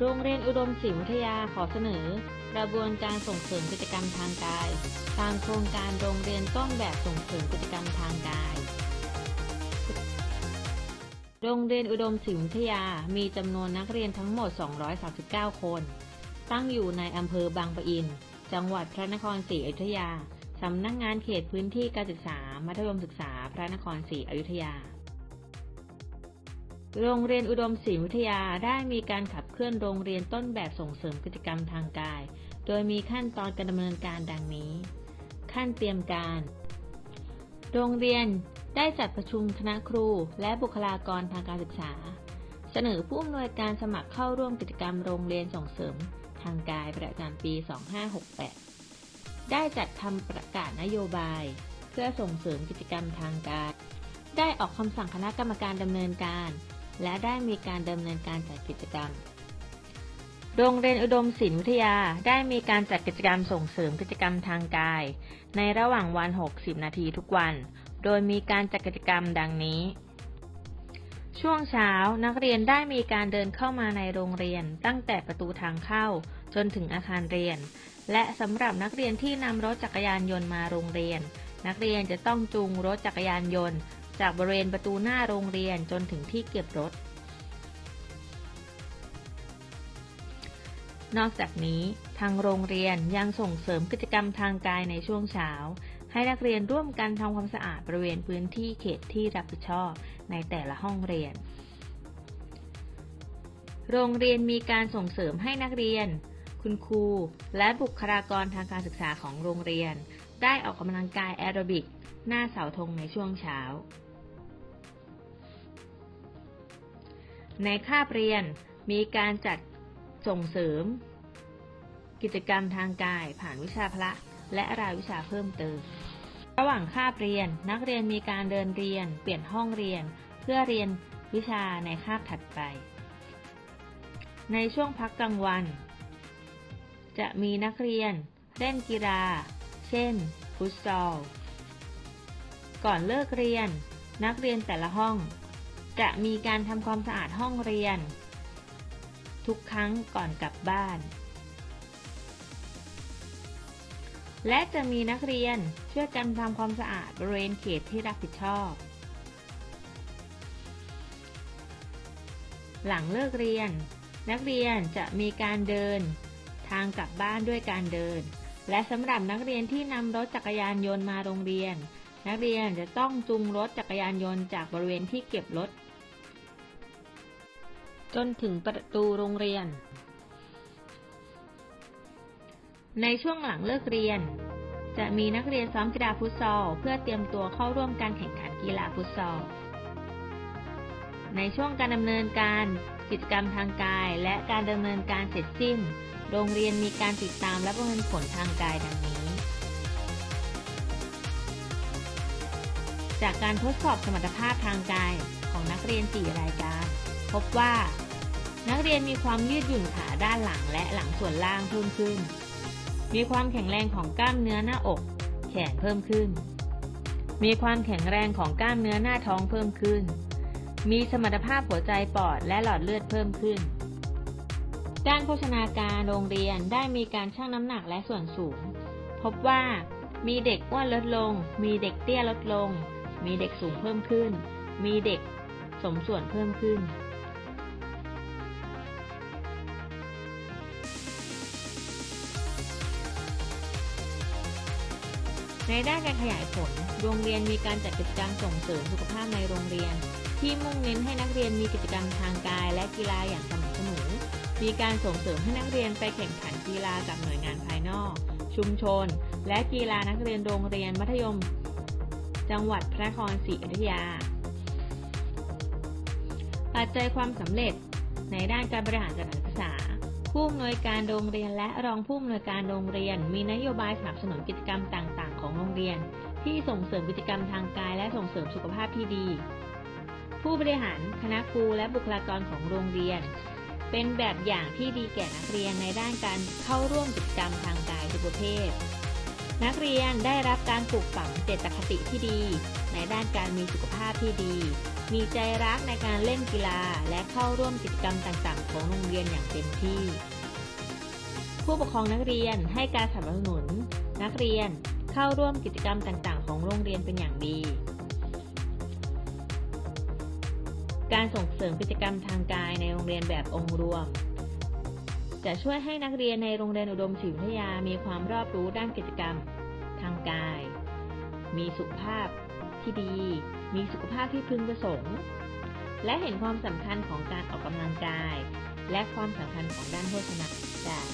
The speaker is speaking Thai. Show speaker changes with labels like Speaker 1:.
Speaker 1: โรงเรียนอุดมศิลป์วิทยาขอเสนอ กระบวนการส่งเสริมกิจกรรมทางกาย ตามโครงการโรงเรียนต้นแบบส่งเสริมกิจกรรมทางกาย โรงเรียนอุดมศิลป์วิทยามีจำนวนนักเรียนทั้งหมด 239 คน ตั้งอยู่ในอำเภอบางปะอิน จังหวัดพระนครศรีอยุธยา สำนักงานเขตพื้นที่การศึกษา มัธยมศึกษา พระนครศรีอยุธยา โรงเรียนอุดมศิลป์วิทยาได้มีการขับเคลื่อนโรงเรียนต้นแบบส่งเสริมกิจกรรมทางกาย โดยมีขั้นตอนการดำเนินการดังนี้ ขั้นเตรียมการ โรงเรียนได้จัดประชุมคณะครูและบุคลากรทางการศึกษา เสนอผู้อำนวยการสมัครเข้าร่วมกิจกรรมโรงเรียนส่งเสริมทางกายประจำปี 2568 ได้จัดทำประกาศนโยบาย เพื่อส่งเสริมกิจกรรมทางกาย ได้ออกคำสั่งคณะกรรมการดำเนินการ และได้มีการดำเนินการจัดกิจกรรม โรงเรียนอุดมศิลป์วิทยาได้มีการจัดกิจกรรมส่งเสริมกิจกรรมทางกาย ในระหว่างวัน 60 นาทีทุกวัน โดยมีการจัดกิจกรรมดังนี้ ช่วงเช้านักเรียนได้มีการเดินเข้ามาในโรงเรียนตั้งแต่ประตูทางเข้าจนถึงอาคารเรียน และสำหรับนักเรียนที่นำรถจักรยานยนต์มาโรงเรียน นักเรียนจะต้องจูงรถจักรยานยนต์ จากบริเวณประตูหน้าโรงเรียนจนถึงที่เก็บรถ นอกจากนี้ทางโรงเรียนยังส่งเสริมกิจกรรมทางกายในช่วงเช้า ให้นักเรียนร่วมกันทำความสะอาดบริเวณพื้นที่เขตที่รับผิดชอบในแต่ละห้องเรียน โรงเรียนมีการส่งเสริมให้นักเรียน คุณครู และบุคลากรทางการศึกษาของโรงเรียน ได้ออกกำลังกายแอโรบิกหน้าเสาธงในช่วงเช้า ในคาบเรียนมีการจัดส่งเสริม กิจกรรมทางกายผ่านวิชาพละ และรายวิชาเพิ่มเติม ระหว่างคาบเรียนนักเรียนมีการเดินเรียน เปลี่ยนห้องเรียน เพื่อเรียนวิชาในคาบถัดไป ในช่วงพักกลางวัน จะมีนักเรียน เล่นกีฬา เช่น ฟุตซอล ก่อนเลิกเรียน นักเรียนแต่ละห้อง จะมีการทำความสะอาดห้องเรียน ทุกครั้งก่อนกลับบ้าน และจะมีนักเรียนช่วยกันทำความสะอาดบริเวณเขตที่รับผิดชอบ หลังเลิกเรียน นักเรียนจะมีการเดิน ทางกลับบ้านด้วยการเดิน และสำหรับนักเรียนที่นำรถจักรยานยนต์มาโรงเรียน นักเรียนจะต้องจูงรถจักรยานยนต์จากบริเวณที่เก็บรถ จนถึงประตูโรงเรียน ในช่วงหลังเลิกเรียน จะมีนักเรียนซ้อมกีฬาฟุตซอล เพื่อเตรียมตัวเข้าร่วมการแข่งขันกีฬาฟุตซอล ในช่วงการดำเนินการกิจกรรมทางกาย และการดำเนินการเสร็จสิ้น โรงเรียนมีการติดตามและประเมินผลทางกายดังนี้ จากการทดสอบสมรรถภาพทางกายของนักเรียน 4 รายการ พบว่า นักเรียนมีความยืดหยุ่นขาด้านหลังและหลังส่วนล่างเพิ่มขึ้น มีความแข็งแรงของกล้ามเนื้อหน้าอก แขนเพิ่มขึ้น มีความแข็งแรงของกล้ามเนื้อหน้าท้องเพิ่มขึ้น มีสมรรถภาพหัวใจปอดและหลอดเลือดเพิ่มขึ้น ด้านโภชนาการโรงเรียนได้มีการชั่งน้ำหนักและส่วนสูง พบว่ามีเด็กอ้วนลดลง มีเด็กเตี้ยลดลง มีเด็กสูงเพิ่มขึ้น มีเด็กสมส่วนเพิ่มขึ้น ในด้านการขยายผล โรงเรียนมีการจัดกิจกรรมส่งเสริมสุขภาพในโรงเรียน ที่มุ่งเน้นให้นักเรียนมีกิจกรรมทางกายและกีฬาอย่างสม่ำเสมอ มีการส่งเสริมให้นักเรียนไปแข่งขันกีฬากับหน่วยงานภายนอก ชุมชน และกีฬานักเรียนโรงเรียนมัธยม จังหวัดพระนครศรีอยุธยา ปัจจัยความสำเร็จในด้านการบริหารการศึกษา ผู้อำนวยการโรงเรียนและรองผู้อำนวยการโรงเรียน มีนโยบายสนับสนุนกิจกรรมต่าง ๆ ของโรงเรียน ที่ส่งเสริมกิจกรรมทางกายและส่งเสริมสุขภาพที่ดี ผู้บริหารคณะครูและบุคลากรของโรงเรียน เป็นแบบอย่างที่ดีแก่นักเรียนในด้านการเข้าร่วมกิจกรรมทางกายทุกประเภท นักเรียนได้รับการปลูกฝังเจตคติที่ดี ในด้านการมีสุขภาพที่ดี มีใจรักในการเล่นกีฬาและเข้าร่วมกิจกรรมต่างๆ ของโรงเรียนอย่างเต็มที่ ผู้ปกครองนักเรียนให้การสนับสนุน นักเรียนเข้าร่วมกิจกรรมต่างๆ ของโรงเรียนเป็นอย่างดี การส่งเสริมกิจกรรมทางกายในโรงเรียนแบบองค์รวม จะช่วยให้นักเรียนในโรงเรียนอุดมศิลปวิทยามีความรอบรู้ด้านกิจกรรม ทางกาย มีสุขภาพที่ดี มีสุขภาพที่พึงประสงค์ และเห็นความสำคัญของการออกกำลังกาย และความสำคัญของด้านโภชนาการ